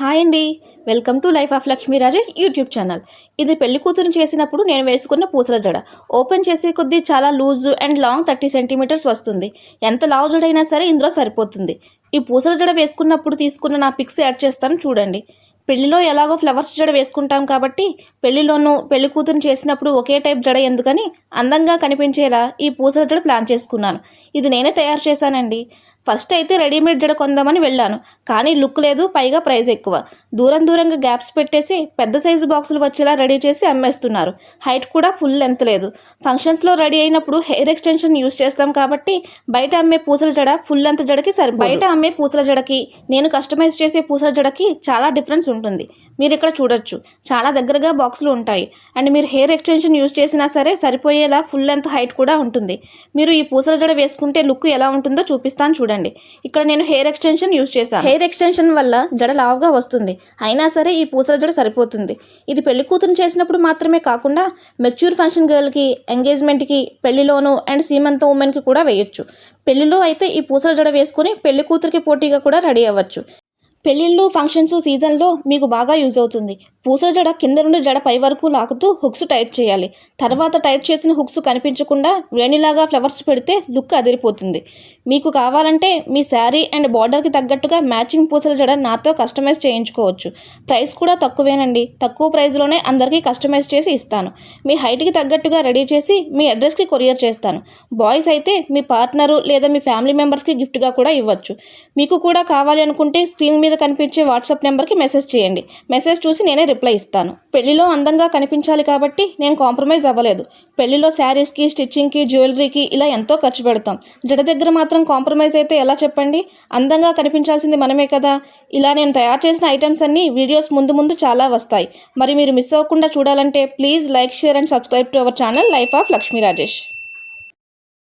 Hi అండి. Welcome to life of Lakshmi Rajesh YouTube channel. ఇది పెళ్ళి కూతురు చేసినప్పుడు నేను వేసుకున్న పూసల జడ. ఓపెన్ చేసే కొద్దీ చాలా loose and long thirty centimetres వస్తుంది. ఎంత లావు జడైనా సరే ఇందులో సరిపోతుంది. ఈ పూసల జడ వేసుకున్నప్పుడు తీసుకున్న నా పిక్స్ యాడ్ చేస్తాను చూడండి. పెళ్ళిలో ఎలాగో ఫ్లవర్స్ జడ వేసుకుంటాం కాబట్టి పెళ్ళిలోనూ పెళ్ళి కూతురు చేసినప్పుడు ఒకే టైప్ జడ ఎందుకని అందంగా కనిపించేలా ఈ పూసల జడ ప్లాన్ చేసుకున్నాను. ఇది నేనే తయారు చేశానండి. ఫస్ట్ అయితే రెడీమేడ్ జడ కొందామని వెళ్ళాను కానీ లుక్ లేదు పైగా ప్రైస్ ఎక్కువ. దూరం దూరంగా గ్యాప్స్ పెట్టేసి పెద్ద సైజు బాక్సులు వచ్చేలా రెడీ చేసి అమ్మేస్తున్నారు. హైట్ కూడా ఫుల్ లెంత్ లేదు. ఫంక్షన్స్లో రెడీ అయినప్పుడు హెయిర్ ఎక్స్టెన్షన్ యూస్ చేస్తాం కాబట్టి బయట అమ్మే పూసల జడ ఫుల్ లెంత్ జడకి సరి బయట అమ్మే పూసల జడకి నేను కస్టమైజ్ చేసే పూసల జడకి చాలా డిఫరెన్స్ ఉంటుంది. మీరు ఇక్కడ చూడొచ్చు. చాలా దగ్గరగా బాక్సులు ఉంటాయి. అండ్ మీరు హెయిర్ ఎక్స్టెన్షన్ యూస్ చేసినా సరే సరిపోయేలా ఫుల్ లెంత్ హైట్ కూడా ఉంటుంది. మీరు ఈ పూసల జడ వేసుకుంటే లుక్ ఎలా ఉంటుందో చూపిస్తాను చూడండి. ఇక్కడ నేను హెయిర్ ఎక్స్టెన్షన్ యూస్ చేశాను. హెయిర్ ఎక్స్టెన్షన్ వల్ల జడ లావుగా వస్తుంది. అయినా సరే ఈ పూసల జడ సరిపోతుంది. ఇది పెళ్ళి కూతురు చేసినప్పుడు మాత్రమే కాకుండా మెచ్యూర్ ఫంక్షన్ గర్ల్కి ఎంగేజ్మెంట్కి పెళ్ళిలోను అండ్ సీమంత ఉమెన్కి కూడా వేయొచ్చు. పెళ్ళిలో అయితే ఈ పూసల జడ వేసుకొని పెళ్ళి కూతురికి పోటీగా కూడా రెడీ అవ్వచ్చు. పెళ్ళిళ్ళు ఫంక్షన్స్ సీజన్లో మీకు బాగా యూజ్ అవుతుంది. పూస జడ కింద నుండి జడ పై వరకు లాకుతూ హుక్స్ టైట్ చేయాలి. తర్వాత టైట్ చేసిన హుక్స్ కనిపించకుండా వేణిలాగా ఫ్లవర్స్ పెడితే లుక్ అదిరిపోతుంది. మీకు కావాలంటే మీ శారీ అండ్ బార్డర్కి తగ్గట్టుగా మ్యాచింగ్ పూసల జడ నాతో కస్టమైజ్ చేయించుకోవచ్చు. ప్రైస్ కూడా తక్కువేనండి. తక్కువ ప్రైస్లోనే అందరికీ కస్టమైజ్ చేసి ఇస్తాను. మీ హైట్కి తగ్గట్టుగా రెడీ చేసి మీ అడ్రస్కి కొరియర్ చేస్తాను. బాయ్స్ అయితే మీ పార్ట్నరు లేదా మీ ఫ్యామిలీ మెంబర్స్కి గిఫ్ట్గా కూడా ఇవ్వచ్చు. మీకు కూడా కావాలి అనుకుంటే స్క్రీన్ మీద కనిపించే వాట్సాప్ నెంబర్కి మెసేజ్ చేయండి. మెసేజ్ చూసి నేనే రిప్లై ఇస్తాను. పెళ్ళిలో అందంగా కనిపించాలి కాబట్టి నేను కాంప్రమైజ్ అవ్వలేదు. పెళ్ళిలో శారీస్కి స్టిచ్చింగ్కి జ్యువెలరీకి ఇలా ఎంతో ఖర్చు పెడతాం. జడ దగ్గర మాత్రం కాంప్రమైజ్ అయితే ఎలా చెప్పండి? అందంగా కనిపించాల్సింది మనమే కదా. ఇలా నేను తయారు చేసిన ఐటమ్స్ అన్నీ వీడియోస్ ముందు ముందు చాలా వస్తాయి. మరి మీరు మిస్ అవ్వకుండా చూడాలంటే please like share and subscribe to our channel life of Lakshmi Rajesh.